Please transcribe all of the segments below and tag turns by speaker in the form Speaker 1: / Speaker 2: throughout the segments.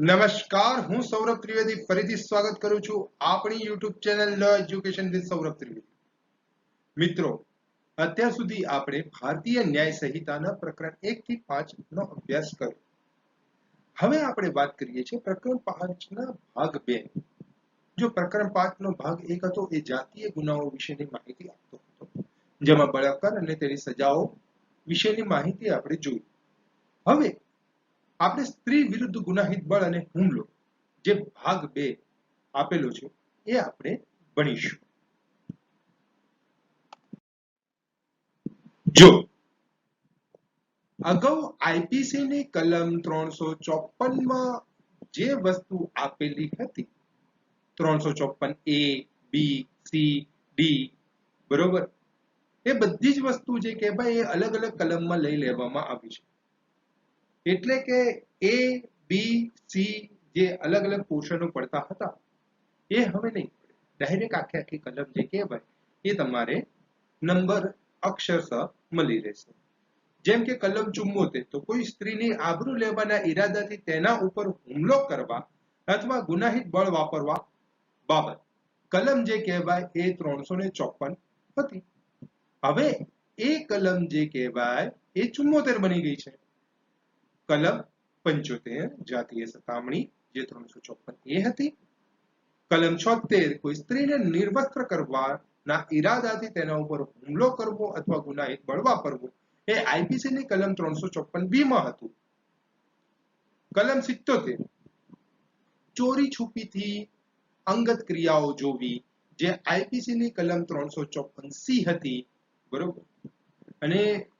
Speaker 1: નમસ્કાર, હું સૌરભ ત્રિવેદી ફરીથી સ્વાગત કરું છું આપણી યુટ્યુબ ચેનલ લ એજ્યુકેશન વિથ સૌરભ ત્રિવેદી. મિત્રો, અત્યાર સુધી આપણે ભારતીય ન્યાય સંહિતાના પ્રકરણ એક થી પાંચ નો અભ્યાસ કર્યો. હવે આપણે વાત કરીએ છીએ પ્રકરણ પાંચ ના ભાગ બે. જો પ્રકરણ પાંચ નો ભાગ એક હતો, એ જાતીય ગુનાઓ વિશેની માહિતી આપતો હતો. જેમાં બળાત્કાર અને તેની સજાઓ વિશેની માહિતી આપણે જોઈ. હવે આપણે સ્ત્રી વિરુદ્ધ ગુનાહિત બળ અને હુમલો જે ભાગ બે આપેલો છે, એ આપણે ભણીશું. જો અગાઉ આઈપીસી ની કલમ ત્રણસો ચોપનમાં જે વસ્તુ આપેલી હતી, ત્રણસો ચોપન એ, બી, સી, ડી, બરોબર? એ બધી જ વસ્તુ જે કહેવાય એ અલગ અલગ કલમમાં લઈ લેવામાં આવી છે. એટલે કે એ બી સી જે અલગ અલગ પોર્શનો પડતા હતા, એ હવે નહીં ડાયરેક્ટ આખે આખી કલમ જે કહેવાય, એ તમારે નંબર અક્ષરશ મળી રહેશે. જેમ કે કલમ ચુમ્મોતેર, તો કોઈ સ્ત્રીની આબરૂ લેવાના ઈરાદાથી તેના ઉપર હુમલો કરવા અથવા ગુનાહિત બળ વાપરવા બાબત. કલમ જે કહેવાય એ ત્રણસો ને ચોપન હતી. હવે એ કલમ જે કહેવાય એ ચુમ્મોતેર બની ગઈ છે. કલમ પંચોતેર, જાતીય સતામણી, જે ત્રણસો ચોપન એ હતી. કલમ છોતેર, કોઈ સ્ત્રીને નિર્વસ્ત્ર કરવાના ઈરાદાથી તેના ઉપર હુમલો કરવો અથવા ગુનાહિત બળવા પરવો એ આઈપીસી ની કલમ ત્રણસો ચોપન બી માં હતું. કલમ સિત્તોતેર, ચોરી છુપીથી અંગત ક્રિયાઓ જોવી, જે આઈપીસી ની કલમ ત્રણસો ચોપન સી હતી, બરોબર? અને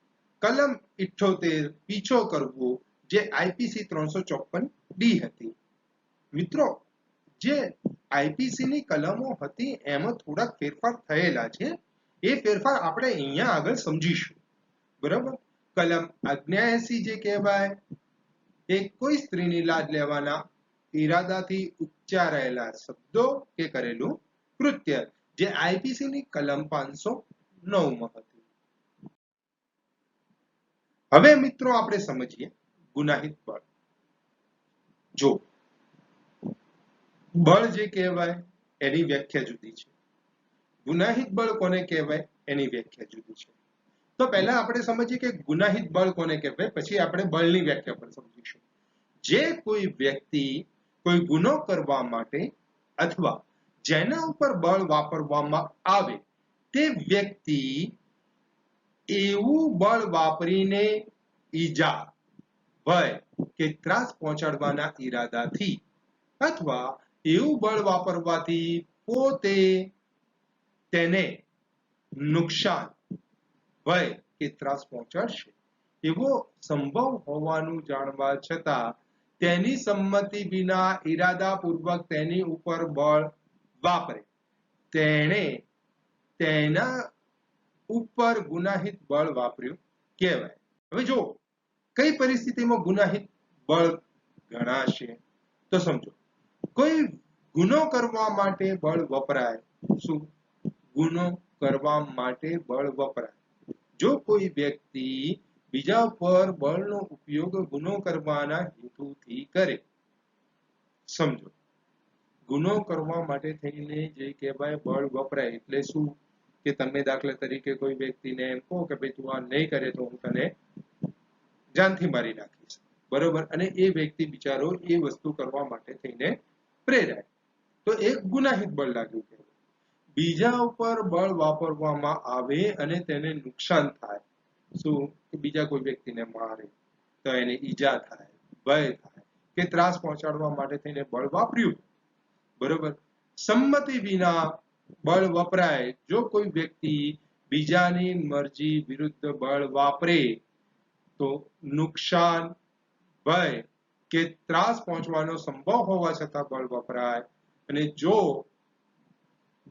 Speaker 1: કલમ ઇઠ્ઠોતેર પીછો કરવો જે આઈપીસી ત્રણસો ચોપન ડી હતી. મિત્રો, જે આઈપીસી ની કલમો હતી, એમાં થોડાક ફેરફાર થયેલા છે. એ ફેરફાર આપણે અહીંયા આગળ સમજીશું. બરાબર? કલમ અગ્ન્યાએસી જે કહેવાય, એ કોઈ સ્ત્રીની લાજ લેવાના ઈરાદાથી ઉચ્ચારાયેલા શબ્દો કે કરેલું કૃત્ય, જે આઈપીસી ની કલમ પાંચસો નવમાં હતી. હવે મિત્રો આપણે સમજીએ. ગુનાહિત બળ જો બળ જે કહેવાય એની વ્યાખ્યા જુદી છે. ગુનાહિત બળ કોને કહેવાય એની વ્યાખ્યા જુદી છે. તો પહેલા આપણે સમજીએ કે ગુનાહિત બળ કોને કહેવાય, પછી આપણે બળની વ્યાખ્યા પણ સમજીશું. જે કોઈ વ્યક્તિ કોઈ ગુનો કરવા માટે અથવા જેના ઉપર બળ વાપરવામાં આવે, તે વ્યક્તિ એવું બળ વાપરીને ઈજા ભય કે ત્રાસ પહોંચાડવાના ઈરાદાથી અથવા એવું બળ વાપરવાથી પોતે તેને નુકસાન, ભય કે ત્રાસ પહોંચાડશે. એવો સંભવ હોવાનું જાણવા છતાં તેની સંમતિ વિના ઈરાદાપૂર્વક તેની ઉપર બળ વાપરે. તેણે તેના ઉપર ગુનાહિત બળ વાપર્યું. કહેવાય. હવે જો કઈ પરિસ્થિતિમાં ગુનાહિત બળ ગણાશે? તો સમજો, કોઈ ગુનો કરવા માટે બળ વપરાય, શું? ગુનો કરવા માટે બળ વપરાય. જો કોઈ વ્યક્તિ બીજા પર બળનો ઉપયોગ ગુનો કરવાના હેતુથી કરે, સમજો, ગુનો કરવા માટે થઈને જે કહેવાય બળ વપરાય, એટલે શું? કે તમે દાખલા તરીકે કોઈ વ્યક્તિને એમ કહો કે, ભાઈ તું આ નહીં કરે તો હું તને જાનથી મારી નાખીશ બરોબર? અને એ વ્યક્તિ બિચારો એ વસ્તુ કરવા માટે થઈને પ્રેરાય. તો એક ગુનાહિત બળ લાગ્યું કહેવાય બીજા ઉપર બળ વાપરવામાં આવે અને તેને નુકસાન થાય. શું? બીજા કોઈ વ્યક્તિને મારે તો એને ઈજા થાય, ભય થાય, કે ત્રાસ પહોંચાડવા માટે થઈને બળ વાપર્યું. બરોબર? સંમતિ વિના બળ વપરાય. જો કોઈ વ્યક્તિ બીજાની મરજી વિરુદ્ધ બળ વાપરે તો નુકસાન ભય કે ત્રાસ પહોંચવાનો સંભવ હોવા છતાં બળ વપરાય. અને જો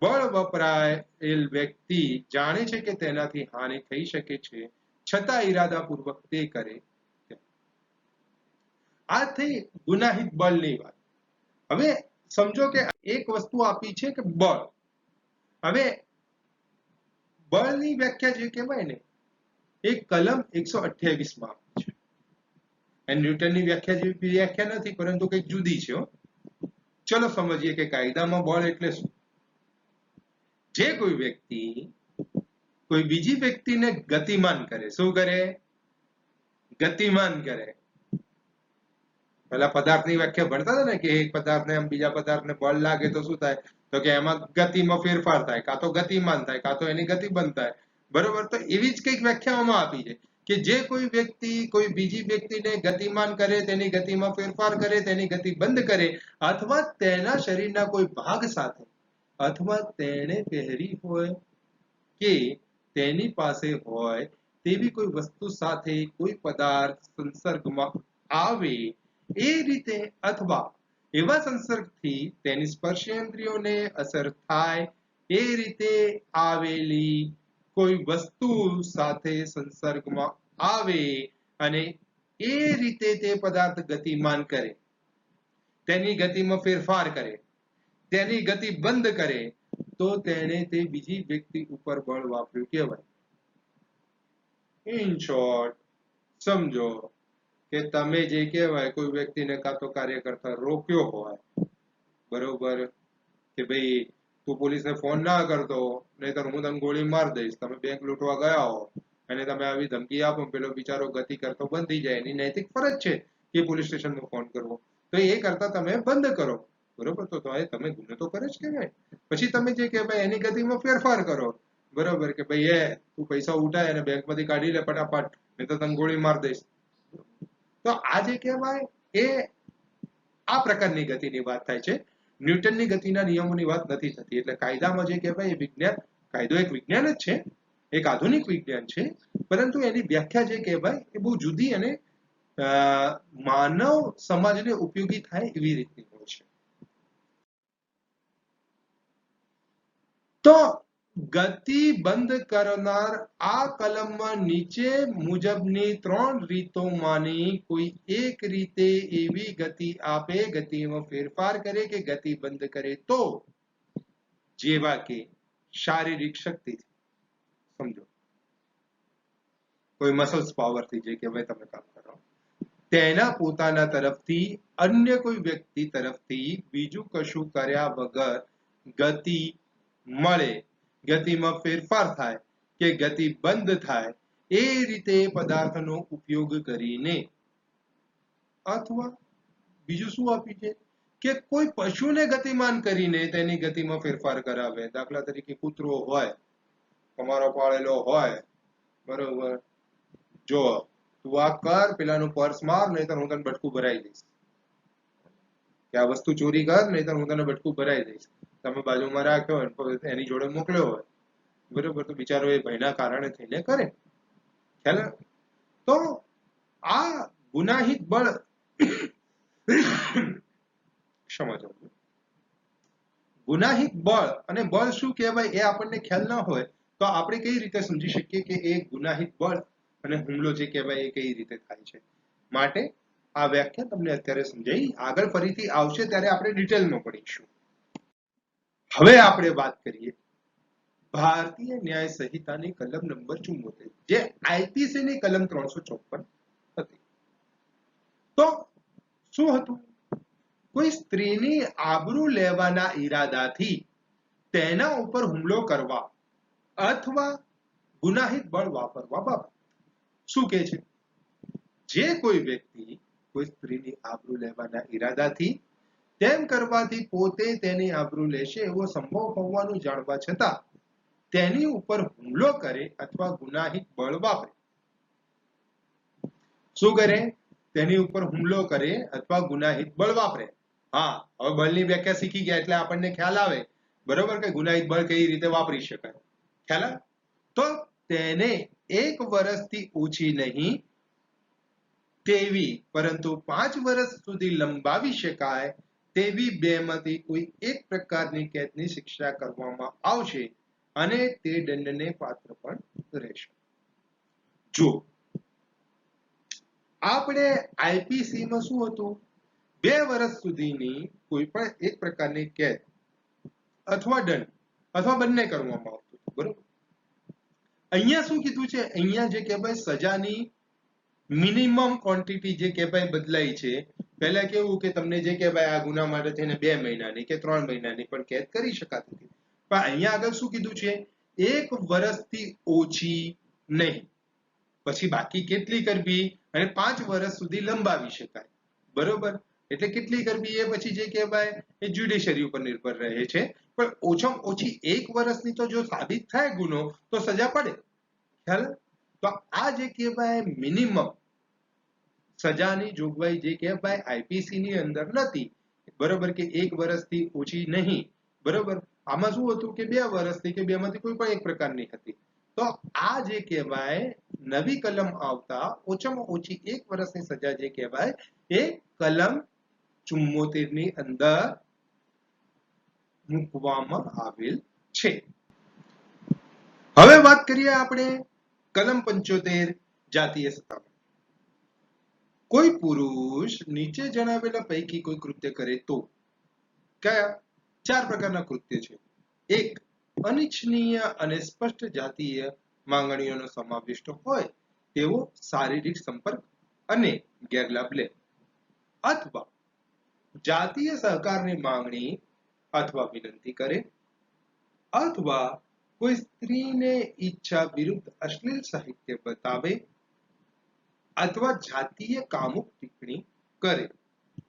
Speaker 1: બળ વપરાયેલ વ્યક્તિ જાણે છે કે તેનાથી હાનિ થઈ શકે છે, છતાં ઈરાદાપૂર્વક તે કરે આ થઈ ગુનાહિત બળની વાત. હવે સમજો કે એક વસ્તુ આપી છે કે બળ. હવે બળની વ્યાખ્યા જે કહેવાય ને એ કલમ એકસો અઠ્યાવીસમાં આપી છે. અને ન્યૂટનની વ્યાખ્યા જેવી વ્યાખ્યા નથી, પરંતુ કંઈક જુદી છે. ચલો સમજીએ કે કાયદામાં બળ એટલે શું? જે કોઈ વ્યક્તિ કોઈ બીજી વ્યક્તિને ગતિમાન કરે, શું કરે? ગતિમાન કરે. પેલા પદાર્થની વ્યાખ્યા ભણતા હતા ને કે એક પદાર્થને આમ બીજા પદાર્થને બળ લાગે તો શું થાય? તો કે એમાં ગતિમાં ફેરફાર થાય, કાં તો ગતિમાન થાય, કાં તો એની ગતિ બંધ થાય. બરોબર? તો એવી જ કંઈક વ્યાખ્યાઓમાં આપી છે કે જે કોઈ વ્યક્તિ, કોઈ બીજી વ્યક્તિને ગતિમાન કરે, તેની ગતિમાં ફેરફાર કરે, તેની ગતિ બંધ કરે, અથવા તેના શરીરના કોઈ ભાગ સાથે, અથવા તેણે પહેરી હોય કે તેની પાસે હોય, તેવી કોઈ વસ્તુ સાથે કોઈ પદાર્થ સંસર્ગમાં આવે, એ રીતે અથવા એવા સંસર્ગથી તેની સ્પર્શેન્દ્રિયોને અસર થાય, એ રીતે આવેલી કોઈ વસ્તુ સાથે સંસર્ગમાં આવે અને એ રીતે તે પદાર્થ ગતિમાન કરે, તેની ગતિમાં ફેરફાર કરે, તેની ગતિ બંધ કરે, તો તેણે તે બીજી વ્યક્તિ ઉપર બળ વાપર્યું કહેવાય. ઇન શોર્ટ સમજો કે તમે જે કહેવાય, કોઈ વ્યક્તિને કાં તો કાર્ય કરતા રોક્યો હોય, બરોબર, કે ભાઈ તું પોલીસને ફોન ના કરતો, નહીતર હું તને ગોળી માર દઈશ. તમે બેંક લૂંટવા ગયા હો અને તમે આવી ધમકી આપો, પેલો બિચારો ગતિ કરતો બંધ થઈ જાય. એની નૈતિક ફરજ છે કે પોલીસ સ્ટેશનમાં ફોન કરવો. તો એ કરતા તમે બંધ કરો. બરોબર? તો તમે ગુનો તો કરે જ કહેવાય. પછી તમે જે કે ભાઈ એની ગતિમાં ફેરફાર કરો. બરોબર? કે ભાઈ એ, તું પૈસા ઉઠાય અને બેંકમાંથી કાઢી લે ફટાફટ નહીં તો તને ગોળી માર દઈશ. તો આ જે કહેવાય એ આ પ્રકારની ગતિની વાત થાય છે. ન્યૂટનની ગતિના નિયમોની વાત નથી થતી. એટલે કાયદામાં જે કહેવાય એ વિજ્ઞાન, કાયદો એક વિજ્ઞાન જ છે, એક આધુનિક વિજ્ઞાન છે, પરંતુ એની વ્યાખ્યા જે કહેવાય એ બહુ જુદી અને માનવ સમાજને ઉપયોગી થાય એવી રીતની હોય છે. તો ગતિ બંધ કરનાર આ કલમમાં નીચે મુજબની ત્રણ રીતોમાંની કોઈ એક રીતે એવી ગતિ આપે ગતિમાં ફેરફાર કરે કે ગતિ બંધ કરે તો જેવા કે શારીરિક શક્તિથી સમજો કોઈ મસલ્સ પાવરથી જે કહેવાય તમે કામ કરો તેના પોતાના તરફથી અન્ય કોઈ વ્યક્તિ તરફથી બીજું કશું કર્યા વગર ગતિ મળે ગતિમાં ફેરફાર થાય કે ગતિ બંધ થાય, એ રીતે પદાર્થનો ઉપયોગ કરીને. અથવા બીજું શું આપ્યું છે? કે કોઈ પશુને ગતિમાન કરીને તેની ગતિમાં ફેરફાર કરાવે. દાખલા તરીકે કૂતરો હોય, તમારો પાળેલો હોય, બરોબર. જો તું આ કર, પેલાનું પર્સ માર, નહીતર હું તને બટકું ભરાઈ દઈશ. કે આ વસ્તુ ચોરી કર, નહીતર હું તને બટકું ભરાઈ દઈશ. તમે બાજુમાં રાખ્યો હોય એની જોડે મોકલ્યો હોય. બરોબર, તો બિચારો એ ભયના કારણે થઈને કરે. તો આ ગુનાહિત બળ ક્ષમા. ગુનાહિત બળ અને બળ શું કહેવાય એ આપણને ખ્યાલ ના હોય તો આપણે કઈ રીતે સમજી શકીએ કે એ ગુનાહિત બળ અને હુમલો જે કહેવાય એ કઈ રીતે થાય છે? માટે આ વ્યાખ્યા તમને અત્યારે સમજાઈ. આગળ ફરીથી આવશે ત્યારે આપણે ડિટેલમાં પડીશું. હવે આપણે વાત કરીએ. ભારતીય ન્યાય સંહિતાની કલમ નંબર ચુમ્મોતેર જે આઈપીસી ની કલમ ત્રણસો ચોપન હતી. તો શું હતું? કોઈ સ્ત્રીની આબરૂ લેવાના ઈરાદાથી તેના ઉપર હુમલો કરવા અથવા ગુનાહિત બળ વાપરવા બાબત. શું કહે છે? જે કોઈ વ્યક્તિ કોઈ સ્ત્રીની આબરૂ લેવાના ઈરાદાથી તેમ કરવાથી પોતે તેની આબરૂ લેશે એવો સંભવ હોવાનું જાણવા છતાં તેની ઉપર હુમલો કરે અથવા ગુનાહિત બળ વાપરે. શું કરે? તેની ઉપર હુમલો કરે અથવા ગુનાહિત બળ વાપરે. હા, હવે બળની વ્યાખ્યા શીખી ગયા એટલે આપણને ખ્યાલ આવે. બરોબર કે ગુનાહિત બળ કઈ રીતે વાપરી શકાય? ખ્યાલ આવે? તો તેને એક વર્ષથી ઓછી નહીં તેવી પરંતુ પાંચ વર્ષ સુધી લંબાવી શકાય તેવી બેમાંથી કોઈ એક પ્રકારની કેદની શિક્ષા કરવામાં આવશે અને તે દંડને પાત્ર પણ રહેશે. જો આપણે આઈપીસી માં શું હતું? બે વર્ષ સુધીની કોઈ પણ એક પ્રકારની કેદ અથવા દંડ અથવા બંને કરવામાં આવતું બરોબર? અહીંયા શું કીધું છે? અહીંયા જે કહેવાય સજાની મિનિમમ ક્વોન્ટિટી જે કે ભાઈ બદલાઈ છે. પહેલા કેવું કે તમને જે કે ભાઈ આ ગુના માટે થઈને બે મહિનાની કે ત્રણ મહિનાની પણ કેદ કરી શકાતી હતી. પણ અહીંયા આગળ શું કીધું છે? એક વર્ષથી ઓછી નહીં. પછી બાકી કેટલી કરવી? અને પાંચ વર્ષ સુધી લંબાવી શકાય. બરોબર? એટલે કેટલી કરવી એ પછી જે કહેવાય એ જ્યુડિશરી ઉપર નિર્ભર રહે છે. પણ ઓછામાં ઓછી એક વર્ષની તો જો સાબિત થાય ગુનો, તો સજા પડે. ખ્યાલ? તો આ જે કહેવાય મિનિમમ સજાની જોગવાઈ જે કહેવાય આઈપીસી ની અંદર નથી. બરોબર કે એક વર્ષથી ઓછી નહીં. બરોબર? આમાં શું હતું કે બે વર્ષથી કે બેમાંથી કોઈ પણ એક પ્રકારની હતી. તો આ જે કહેવાય નવી કલમ આવતા ઓછામાં ઓછી એક વર્ષની સજા જે કહેવાય એ કલમ ચુમ્મોતેરની અંદર મૂકવામાં આવેલ છે. હવે વાત કરીએ આપણે કલમ પંચોતેર જાતીય સત્તામણી કોઈ પુરુષ નીચે જણાવેલા પૈકી કોઈ કૃત્ય કરે તો? કયા? ચાર પ્રકારના કૃત્ય છે. એક, અનિચ્છનીય અને સ્પષ્ટ જાતીય માંગણીઓનો સમાવિષ્ટ હોય તેવો શારીરિક સંપર્ક અને ગેરલાભ લે. અથવા, જાતીય સહકારની માંગણી અથવા વિનંતી કરે. અથવા, કોઈ સ્ત્રીને ઈચ્છા વિરુદ્ધ અશ્લીલ સાહિત્ય બતાવે અથવા જાતીય કામુક ટિપ્પણી કરે,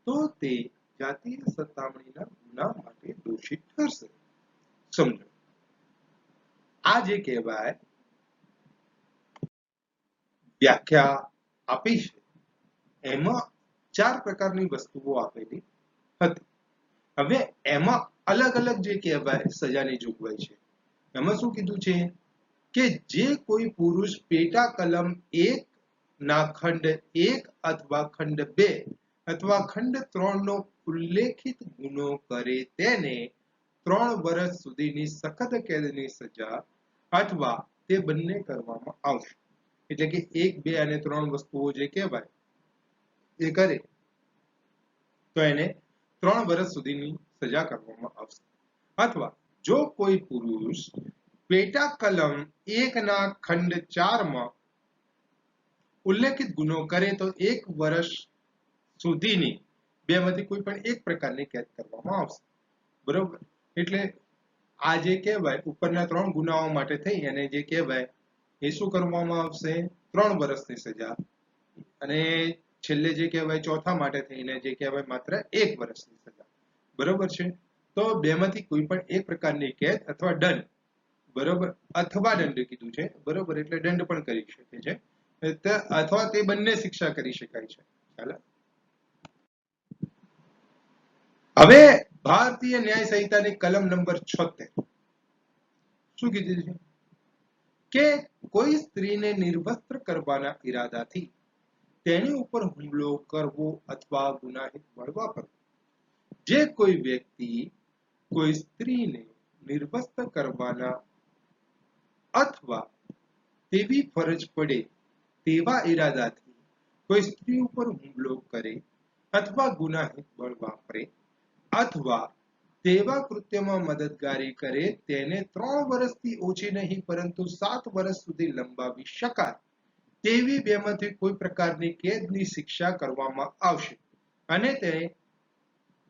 Speaker 1: તો તે જાતીય સતામણીના ગુના માટે દોષિત ઠરશે સમજો. આ જે કહેવાય વ્યાખ્યા આપી છે, એમાં ચાર પ્રકારની વસ્તુઓ આપેલી હતી. હવે એમાં અલગ અલગ જે કહેવાય સજાની જોગવાઈ છે. એમાં શું કીધું છે કે જે કોઈ પુરુષ પેટા કલમ એક ના ખંડ એક અથવા ખંડ બે અથવા ખંડ ત્રણ નો ઉલ્લેખિત ગુનો કરે તેને ત્રણ વર્ષ સુધીની સખત કેદની સજા અથવા તે બંને કરવામાં આવશે. એટલે કે એક, બે અને ત્રણ વસ્તુઓ જે કહેવાય એ કરે તો એને ત્રણ વર્ષ સુધીની સજા કરવામાં આવશે. અથવા જો કોઈ પુરુષ પેટા કલમ એક ના ખંડ ચારમાં ઉલ્લેખિત ગુનો કરે તો એક વર્ષ સુધીની બેમાંથી કોઈ પણ એક પ્રકારની કેદ કરવામાં આવશે. બરોબર? એટલે આ જે કહેવાય, ઉપરના ત્રણ ગુનાઓ માટે થઈ અને જે કહેવાય, એ શું કરવામાં આવશે? ત્રણ વર્ષની સજા. અને છેલ્લે જે કહેવાય, ચોથા માટે થઈને જે કહેવાય, માત્ર એક વર્ષની સજા. બરોબર છે? તો બેમાંથી કોઈ પણ એક પ્રકારની કેદ અથવા દંડ. બરોબર? અથવા દંડ કીધું છે. બરોબર? એટલે દંડ પણ કરી શકે છે. અથવા તે બંને શિક્ષા કરી શકાય છે ચાલો હવે ભારતીય ન્યાય સંહિતાની કલમ નંબર છોતેર શું કીધું છે કે કોઈ સ્ત્રીને નિર્વસ્ત્ર કરવાના ઈરાદાથી તેની ઉપર હુમલો કરવો અથવા ગુનાહિત બળ વાપરવો જે કોઈ વ્યક્તિ કોઈ સ્ત્રીને નિર્વસ્ત્ર કરવાના અથવા તેવી ફરજ પડે તેવા ઈરાદાથી કોઈ સ્ત્રી ઉપર હુમલો કરે અથવા ગુનાહિત બળ વાપરે અથવા તેવા કૃત્યમાં મદદગારી કરે, તેને ત્રણ વર્ષથી ઓછી નહીં, પરંતુ સાત વર્ષ સુધી લંબાવી શકાય તેવી બેમાંથી કોઈ પ્રકારની કેદની શિક્ષા કરવામાં આવશે અને તે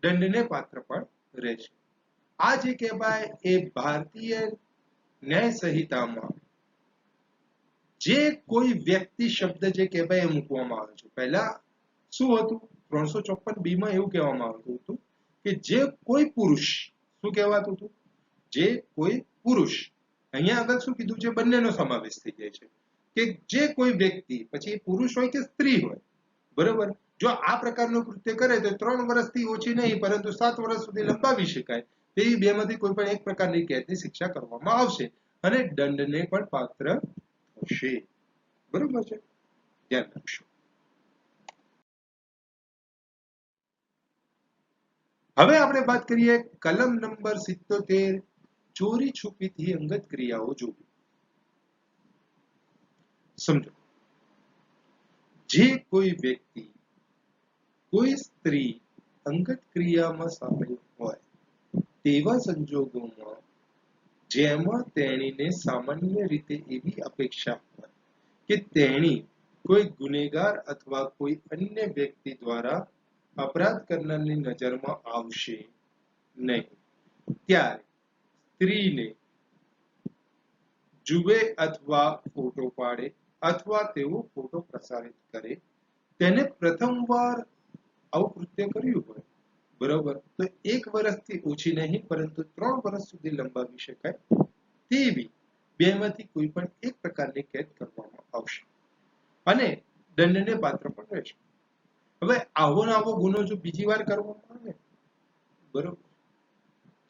Speaker 1: દંડને પાત્ર પણ રહેશે. આ જે કહેવાય એ ભારતીય ન્યાય સંહિતામાં જે કોઈ વ્યક્તિ શબ્દ જે કહેવાય એ મૂકવામાં આવે છે. પહેલા શું હતું? ત્રણસો ચોપન બી માં એવું કહેવામાં આવતું હતું કે જે કોઈ પુરુષ, શું કહેવાતું હતું? જે કોઈ પુરુષ, અહીંયા આગળ શું કીધું છે? બંનેનો સમાવેશ થઈ જાય છે. કે જે કોઈ વ્યક્તિ, પછી પુરુષ હોય કે સ્ત્રી હોય, બરોબર? જો આ પ્રકારનું કૃત્ય કરે તો ત્રણ વર્ષથી ઓછી નહીં, પરંતુ સાત વર્ષ સુધી લંબાવી શકાય. તેવી બેમાંથી કોઈ પણ એક પ્રકારની કેદની શિક્ષા કરવામાં આવશે. અને દંડને પણ પાત્ર થશે બરોબર છે ધ્યાન રાખશો હવે આપણે વાત કરીએ કલમ નંબર સિત્તોતેર, ચોરી છુપીથી અંગત ક્રિયાઓ જોવી. સમજો. જે કોઈ વ્યક્તિ કોઈ સ્ત્રી અંગત ક્રિયામાં સામેલ હોય તેવા સંજોગોમાં જેમાં તેણીને સામાન્ય રીતે એવી અપેક્ષા હોય કે તેણી કોઈ ગુનેગાર અથવા કોઈ અન્ય વ્યક્તિ દ્વારા અપરાધ કરનારની નજરમાં આવશે નહીં. ત્યારે સ્ત્રીને જુએ અથવા ફોટો પાડે અથવા તેવો ફોટો પ્રસારિત કરે, તેને પ્રથમવાર આવું કૃત્ય કર્યું હોય. બરોબર? તો એક વર્ષથી ઓછી નહીં, પરંતુ ત્રણ વર્ષ સુધી લંબાવી શકાય તેવી બેમાંથી કોઈ પણ એક પ્રકારની કેદ કરવામાં આવશે. અને દંડને પાત્ર પણ રહેશે હવે આવો ને ગુનો જો બીજી વાર કરવામાં આવે, બરોબર?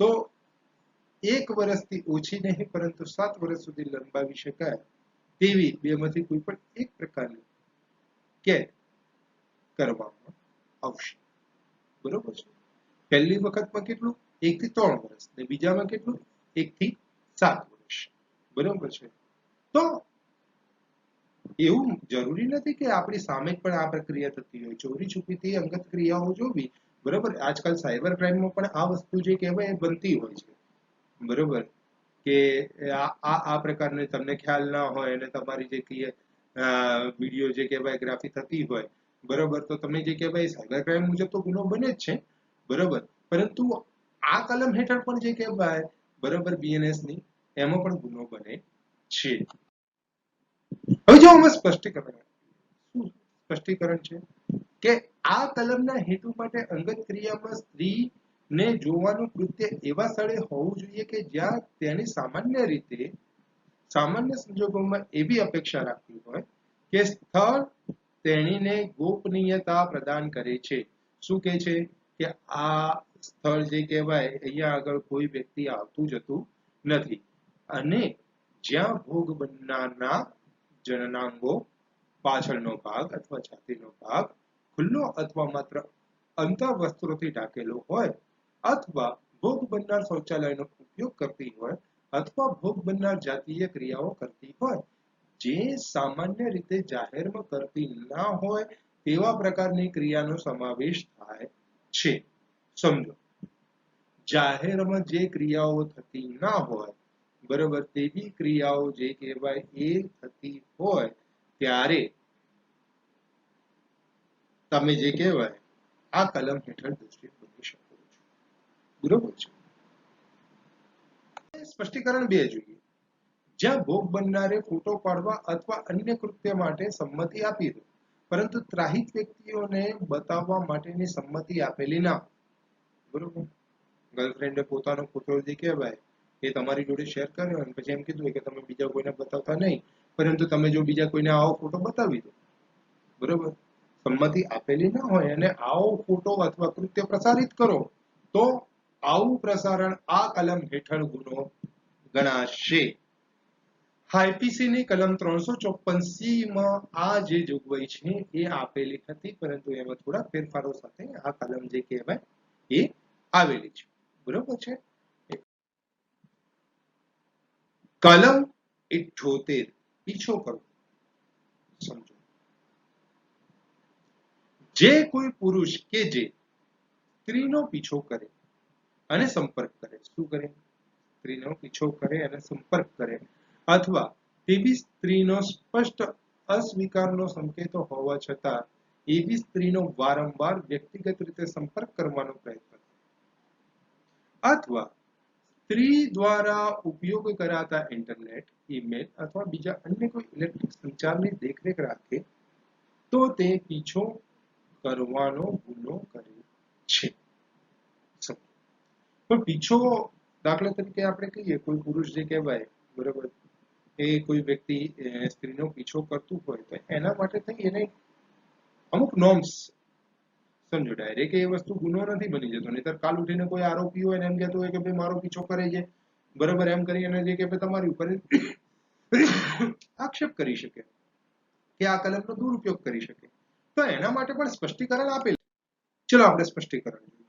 Speaker 1: તો એક વર્ષથી ઓછી નહીં, પરંતુ સાત વર્ષ સુધી લંબાવી શકાય તેવી બેમાંથી કોઈ પણ એક પ્રકારની કેદ કરવામાં આવશે. બરોબર છે? પહેલી વખતમાં કેટલું? એક થી ત્રણ વર્ષ. ને બીજામાં કેટલું? એક થી સાત વર્ષ. બરોબર છે? તો એવું જરૂરી નથી કે આપણી સામે પણ આ પ્રક્રિયા થતી હોય. ચોરી છુપીથી અંગત ક્રિયાઓ જોવી. બરોબર? આજકાલ સાયબર ક્રાઇમમાં પણ આ વસ્તુ જે કહેવાય એ બનતી હોય છે. બરોબર? કે આ આ પ્રકારની તમને ખ્યાલ ના હોય અને તમારી જે કહીએ વીડિયો જે કહેવાય ગ્રાફી થતી હોય. બરોબર? તો તમે જે કહેવાય સાયબર ક્રાઇમ મુજબ તો ગુનો બને જ છે. બરોબર? પરંતુ આ કલમ હેઠળ પણ જે કહેવાય બરોબર બીએનએસની, એમાં પણ ગુનો બને છે. હવે જો અમે સ્પષ્ટીકરણ સ્પષ્ટીકરણ છે? કે આ કલમના હેતુ માટે અંગત ક્રિયામાં સ્ત્રીને જોવાનું કૃત્ય એવા સ્થળે હોવું જોઈએ કે જ્યાં તેની સામાન્ય રીતે, સામાન્ય સંજોગોમાં એવી અપેક્ષા રાખવી હોય કે સ્થળ તેણીને ગોપનીયતા પ્રદાન કરે છે. શું કહે છે? કે આ સ્થળ જે કહેવાય, અહીંયા આગળ કોઈ વ્યક્તિ આવતું જતું નથી. અને જ્યાં ભોગ બનનારના જનનાંગો, પાછળનો ભાગ અથવા છાતીનો ભાગ, ખુલ્લો અથવા માત્ર અંતર વસ્ત્રોથી ઢાંકેલો હોય અથવા ભોગ બનનાર શૌચાલયનો ઉપયોગ કરતી હોય અથવા ભોગ બનનાર જાતીય ક્રિયાઓ કરતી હોય, જે સામાન્ય રીતે જાહેરમાં કરતી ના હોય તેવા પ્રકારની ક્રિયાનો સમાવેશ થાય છે. સમજો. જાહેરમાં જે ક્રિયાઓ થતી ના હોય, બરોબર, તેવી ક્રિયાઓ જે કહેવાય એ થતી હોય, ત્યારે તમે જે કહેવાય, આ કલમ હેઠળ દોષિત બની શકો છો. બરોબર છે? સ્પષ્ટીકરણ બે જોઈએ. જ્યાં ભોગ બનનારે ફોટો પાડવા અથવા અન્ય કૃત્ય માટે સંમતિ આપી દો. પરંતુ ત્રાહિત વ્યક્તિઓને બતાવવા માટેની સંમતિ આપેલી ના. બરોબર? ગર્લફ્રેન્ડે પોતાનો પુત્ર જે કહેવાય, એ તમારી જોડે શેર કર્યો અને પછી એમ કીધું કે તમે બીજા કોઈને બતાવતા નહીં, પરંતુ તમે જો બીજા કોઈને આવો ફોટો બતાવી દો. બરોબર? સંમતિ આપેલી ના હોય અને આવો ફોટો અથવા કૃત્ય પ્રસારિત કરો, તો આવું પ્રસારણ આ કલમ હેઠળ ગુનો ગણાશે. આઈપીસી ની કલમ ત્રણસો ચોપન સી માં આ જે જોગવાઈ છે એ આપેલી હતી, પરંતુ એમાં થોડા ફેરફારો સાથે આ કલમ જે કહેવાય, એ આવેલી છે. બરોબર છે? કલમ ઇઠ્ઠોતેર પીછો કરવો સમજો. જે કોઈ પુરુષ કે જે સ્ત્રીનો પીછો કરે અને સંપર્ક કરે, શું કરે? સ્ત્રીનો પીછો કરે અને સંપર્ક કરે. અથવા તેવી સ્ત્રીનો સ્પષ્ટ અસ્વીકારનો સંકેતો હોવા છતાં, એવી સ્ત્રીનો વારંવાર વ્યક્તિગત રીતે સંપર્ક કરવાનો પ્રયત્ન અથવા સ્ત્રી દ્વારા ઉપયોગ કરાતા ઇન્ટરનેટ, ઈમેલ અથવા બીજા અન્ય કોઈ ઇલેક્ટ્રિક સંચારની દેખરેખ રાખે, તો તે પીછો કરવાનો ગુનો કરે છે. પણ પીછો દાખલા તરીકે આપણે કહીએ, કોઈ પુરુષ જે કહેવાય, બરોબર? એ કોઈ વ્યક્તિ સ્ત્રીનો પીછો કરતું હોય તો એના માટે થઈ એને અમુક નોર્મ્સ સમજો ડાયરેક્ટ એ વસ્તુ ગુનો નથી બની જતો. નહીતર કાલ ઉઠીને કોઈ આરોપી હોય એમ કહેતો હોય કે ભાઈ મારો પીછો કરે છે. બરાબર એમ કરી અને જે કે ભાઈ તમારી ઉપર આક્ષેપ કરી શકે કે આ કલમનો દુરુપયોગ કરી શકે. તો એના માટે પણ સ્પષ્ટીકરણ આપેલ ચલો આપણે સ્પષ્ટીકરણ જોઈએ.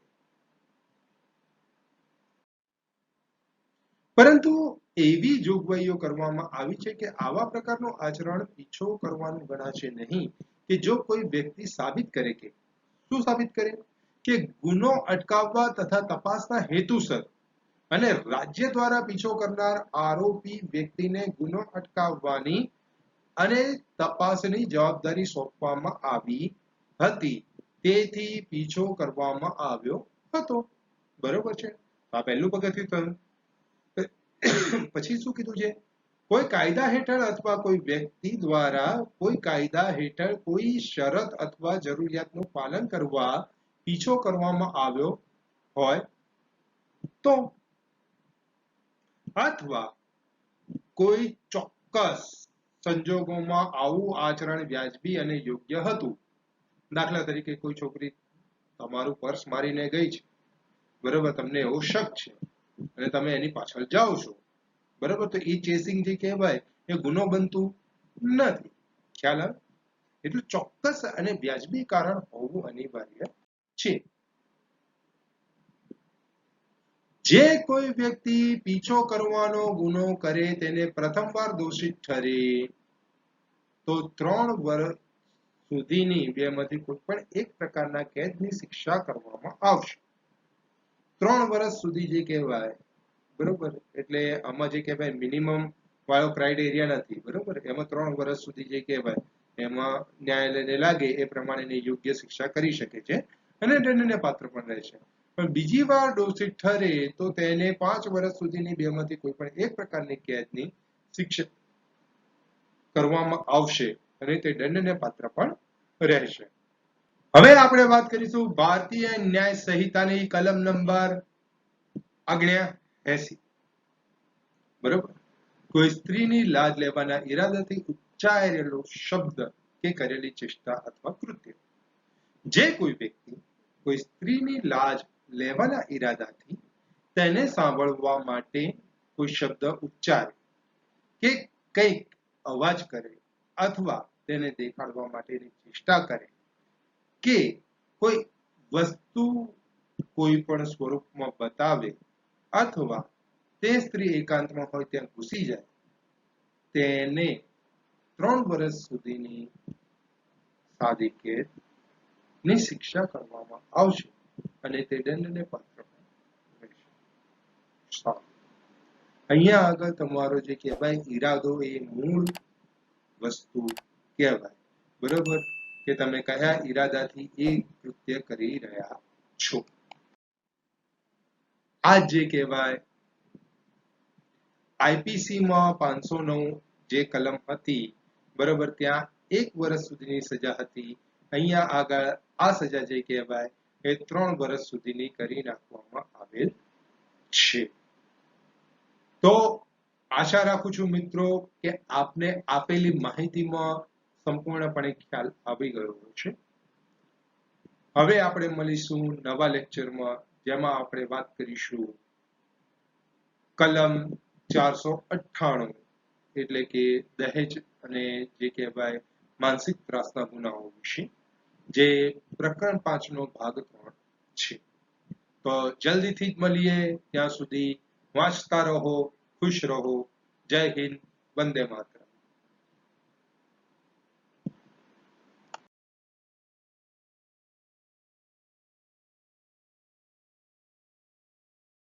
Speaker 1: પરંતુ એવી જોગવાઈઓ કરવામાં આવી છે કે આવા પ્રકારનું આચરણ પીછો કરવાનું ગણાશે નહીં કે જો કોઈ વ્યક્તિ સાબિત કરે કે. શું સાબિત કરે? કે ગુનો અટકાવવા તથા તપાસના હેતુસર અને રાજ્ય દ્વારા પીછો કરનાર આરોપી વ્યક્તિને ગુનો અટકાવવાની અને તપાસની જવાબદારી સોંપવામાં આવી હતી. તેથી પીછો કરવામાં આવ્યો હતો. બરોબર છે? આ પહેલું પગથિયું થયું. પછી શું કીધું છે? કોઈ કાયદા હેઠળ અથવા કોઈ વ્યક્તિ દ્વારા કોઈ કાયદા હેઠળ કોઈ શરત અથવા જરૂરિયાતનું પાલન કરવા પીછો કરવામાં આવ્યો હોય તો અથવા કોઈ ચોક્કસ સંજોગોમાં આવું આચરણ વ્યાજબી અને યોગ્ય હતું. દાખલા તરીકે કોઈ છોકરી તમારું પર્સ મારીને ગઈ છે. બરોબર, તમને એવો શક છે. અને તમે એની પાછળ જાઓ છો. બરાબર? તો એ ચેસિંગ જે કહેવાય, એ ગુનો બનતું નથી. ખ્યાલ આવે? એટલે ચોક્કસ અને વ્યાજબી કારણ હોવું અનિવાર્ય છે. જે કોઈ વ્યક્તિ પીછો કરવાનો ગુનો કરે, તેને પ્રથમવાર દોષિત ઠરે. તો ત્રણ વર્ષ સુધીની બેમાંથી કોઈ પણ એક પ્રકારના કેદની શિક્ષા કરવામાં આવશે. ત્રણ વર્ષ સુધી જે કહેવાય, બરોબર? એટલે આમાં જે કહેવાય મિનિમમ વાળો ક્રાઇટેરિયા નથી, બરોબર? એમાં ત્રણ વર્ષ સુધી જે કહેવાય, એમાં ન્યાયાલયને લાગે એ પ્રમાણેની યોગ્ય શિક્ષા કરી શકે છે અને દંડને પાત્ર પણ રહેશે પણ બીજી વાર દોષિત ઠરે તો તેને પાંચ વર્ષ સુધીની બેમાંથી કોઈ પણ એક પ્રકારની કેદની શિક્ષા કરવામાં આવશે અને તે દંડને પાત્ર પણ રહેશે. હવે આપણે વાત કરીશું ભારતીય ન્યાય સંહિતાની કલમ નંબર એસી બરોબર? કોઈ સ્ત્રીની લાજ લેવાના ઈરાદાથી ઉચ્ચારેલો શબ્દ કે કરેલી ચેષ્ટા અથવા કૃત્ય. જે કોઈ વ્યક્તિ કોઈ સ્ત્રીની લાજ લેવાના ઈરાદાથી તેને સાંભળવા માટે કોઈ શબ્દ ઉચ્ચારે કે કંઈક અવાજ કરે અથવા તેને દેખાડવા માટેની ચેષ્ટા કરે કે કોઈ વસ્તુ કોઈ પણ સ્વરૂપમાં બતાવે અથવા તે સ્ત્રી એકાંતમાં હોય ત્યાં ઘૂસી જાય, તેને ત્રણ વર્ષ સુધીની સાદી કેદની શિક્ષા કરવામાં આવશે અને તે દંડને પાત્ર અહીંયા આગળ તમારો જે કહેવાય ઈરાદો એ મૂળ વસ્તુ કહેવાય. બરોબર? કે તમે કયા ઈરાદાથી એ કૃત્ય કરી રહ્યા છો? આ જે કહેવાય આઈપીસીમાં પાંચસો નવ જે કલમ હતી, બરોબર, ત્યાં એક વર્ષ સુધીની સજા હતી. અહીંયા આગળ આ સજા જે કહેવાય, એ ત્રણ વર્ષ સુધીની કરી નાખવામાં આવેલ છે. તો આશા રાખું છું મિત્રો કે આપને આપેલી માહિતીમાં સંપૂર્ણપણે ખ્યાલ આવી ગયો છે. હવે આપણે મળીશું નવા લેક્ચરમાં, જેમાં આપણે વાત કરીશું કલમ ચારસો અઠ્ઠાણું, એટલે કે દહેજ અને જે કહેવાય માનસિક ત્રાસના ગુનાઓ વિશે, જે પ્રકરણ પાંચનો ભાગ ત્રણ છે. તો જલ્દીથી જ મળીએ. ત્યાં સુધી વાંચતા રહો, ખુશ રહો. જય હિન્દ. વંદે માતરમ.